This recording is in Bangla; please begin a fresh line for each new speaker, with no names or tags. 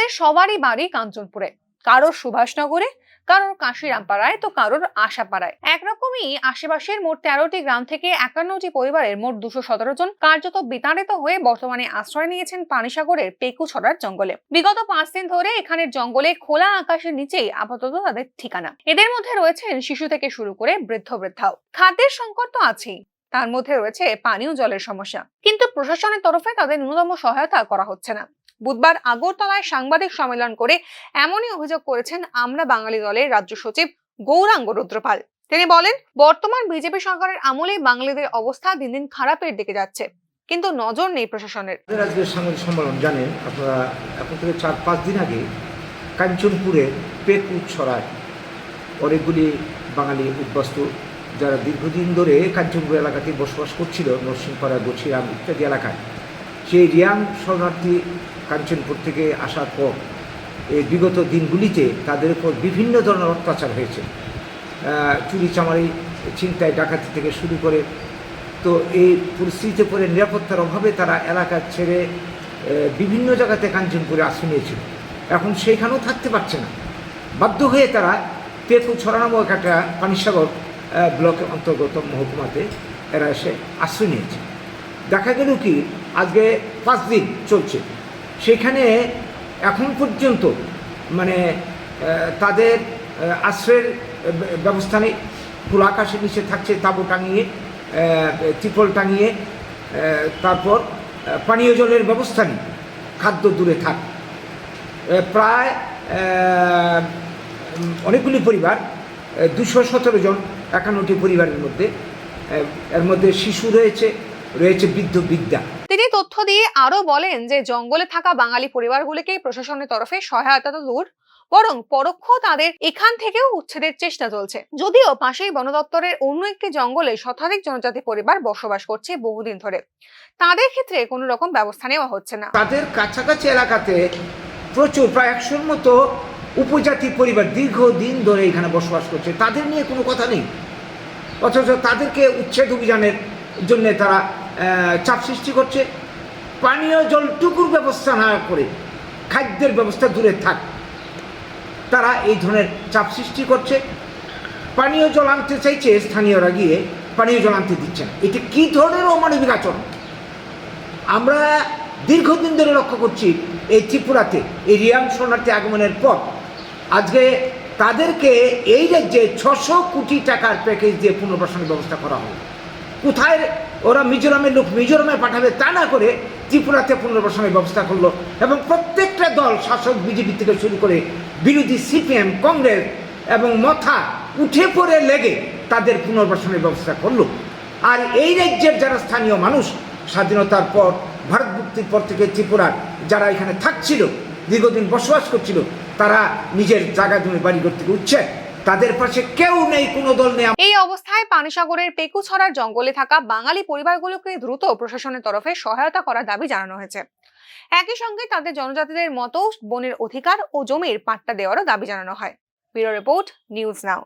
তাদের সবারই বাড়ি কাঞ্চনপুরে। কারোর সুভাষনগরে, কারোর কাশিরামপাড়ায়, তো কারোর আশাপাড়ায়। একরকমই আশেপাশের মোট তেরোটি গ্রাম থেকে একান্নটি পরিবারের মোট দুশো সতেরো জন কার্যত বিতাড়িত হয়ে বর্তমানে আশ্রয় নিয়েছেন পানিসাগরের পেকুছড়ার জঙ্গলে। বিগত পাঁচ দিন ধরে এখানের জঙ্গলে খোলা আকাশের নিচেই আপাতত তাদের ঠিকানা। এদের মধ্যে রয়েছেন শিশু থেকে শুরু করে বৃদ্ধ বৃদ্ধাও। খাদ্যের সংকট তো আছেই, তার মধ্যে রয়েছে পানীয় জলের সমস্যা। কিন্তু প্রশাসনের তরফে তাদের ন্যূনতম সহায়তা করা হচ্ছে না। বুধবার আগরতলায় সাংবাদিক সম্মেলন করে এমনই অভিযোগ করেছেন আমরা বাঙালি দলের রাজ্য সচিব গৌরাঙ্গ রুদ্রপাল। তিনি বলেন, বর্তমান বিজেপি সরকারের আমলে বাঙালিদের অবস্থা দিন দিন খারাপের দিকে যাচ্ছে, কিন্তু নজর নেই প্রশাসনের।
আজকের সাংবাদিক সম্মেলন, জানেন, আপনারা এখন থেকে চার পাঁচ দিন আগে কাঞ্চনপুরে পেকুট ছড়ায়। অনেকগুলি বাঙালি উদ্বাস্তু, যারা দীর্ঘদিন ধরে কাঞ্চনপুর এলাকাতে বসবাস করছিল, নরসিংপাড়া গছিরাম ইত্যাদি এলাকায়। সেই রিয়াং শরণার্থী কাঞ্চনপুর থেকে আসার পর এই বিগত দিনগুলিতে তাদের উপর বিভিন্ন ধরনের অত্যাচার হয়েছে। চুরি চামারি, ছিনতাই, ডাকাতি থেকে শুরু করে তো এই পরিস্থিতিতে পরে নিরাপত্তার অভাবে তারা এলাকা ছেড়ে বিভিন্ন জায়গাতে কাঞ্চনপুরে আশ্রয় নিয়েছিল। এখন সেইখানেও থাকতে পারছে না। বাধ্য হয়ে তারা পেকু ছড়া নামক একটা পানিসাগর ব্লকের অন্তর্গত মহকুমাতে এরা এসে আশ্রয় নিয়েছে। দেখা গেল কি আজকে পাঁচ দিন চলছে। সেখানে এখন পর্যন্ত মানে তাদের আশ্রয়ের ব্যবস্থা নেই। খোলা আকাশের নিচে থাকছে তাঁবু টাঙিয়ে ত্রিপল টাঙিয়ে তারপর পানীয় জলের ব্যবস্থা নেই। খাদ্য দূরে থাক। প্রায় অনেকগুলি পরিবার দুশো সতেরো জন একান্নটি পরিবারের মধ্যে এর মধ্যে শিশু রয়েছে রয়েছে বৃদ্ধ বিদ্যা
তিনি তথ্য দিয়ে আরও বলেন যে, জঙ্গলে থাকা বাঙালি পরিবারগুলিকে প্রশাসনের তরফে সহায়তা তো দূর, বরং পরোক্ষ তাদের এখান থেকেও উচ্ছেদের চেষ্টা চলছে। যদিও পাশেই বন দপ্তরের অন্য একটি জঙ্গলে শতাধিক জনজাতি পরিবার বসবাস করছে বহুদিন ধরে, তাদের ক্ষেত্রে কোনো রকম ব্যবস্থা নেওয়া হচ্ছে না।
তাদের কাছাকাছি এলাকাতে প্রচুর, প্রায় একশোর মতো উপজাতি পরিবার দীর্ঘদিন ধরে এখানে বসবাস করছে। তাদের নিয়ে কোনো কথা নেই। অথচ তাদেরকে উচ্ছেদ অভিযানের জন্য তারা চাপ সৃষ্টি করছে। পানীয় জলটুকুর ব্যবস্থা না করে খাদ্যের ব্যবস্থা দূরে থাক। তারা এই ধরনের চাপ সৃষ্টি করছে। পানীয় জল আনতে চাইছে স্থানীয়রা গিয়ে পানীয় জল আনতে দিচ্ছে না। এটা কী ধরনের অমানবিক আচরণ? আমরা দীর্ঘদিন ধরে লক্ষ্য করছি এই ত্রিপুরাতে, এই রিয়াং শরণার্থী আগমনের পর। আজকে তাদেরকে এই রাজ্যে ছশো কোটি টাকার প্যাকেজ দিয়ে পুনর্বাসনের ব্যবস্থা করা হবে কোথায় ওরা মিজোরামের লোক মিজোরামে পাঠাবে, তা না করে ত্রিপুরাতে পুনর্বাসনের ব্যবস্থা করল এবং প্রত্যেকটা দল, শাসক, বিজেপি থেকে শুরু করে বিরোধী সিপিএম, কংগ্রেস এবং মথা উঠে পড়ে লেগে তাদের পুনর্বাসনের ব্যবস্থা করল। আর এই রাজ্যের যারা স্থানীয় মানুষ, স্বাধীনতার পর, ভারত মুক্তির পর থেকে ত্রিপুরার যারা এখানে থাকছিল, দীর্ঘদিন বসবাস করছিল, তারা নিজের জায়গা জমি বাড়িঘর থেকে উঠছে তাদের পাশে কেউ নেই, কোনো দল নেই।
এই অবস্থায় পানিসাগরের পেকুছড়ার জঙ্গলে থাকা বাঙালি পরিবারগুলোকে দ্রুত প্রশাসনের তরফে সহায়তা করার দাবি জানানো হয়েছে। একই সঙ্গে তাদের জনজাতিদের মতো বনের অধিকার ও জমির পাট্টা দেওয়ারও দাবি জানানো হয়। Bureau report, news now.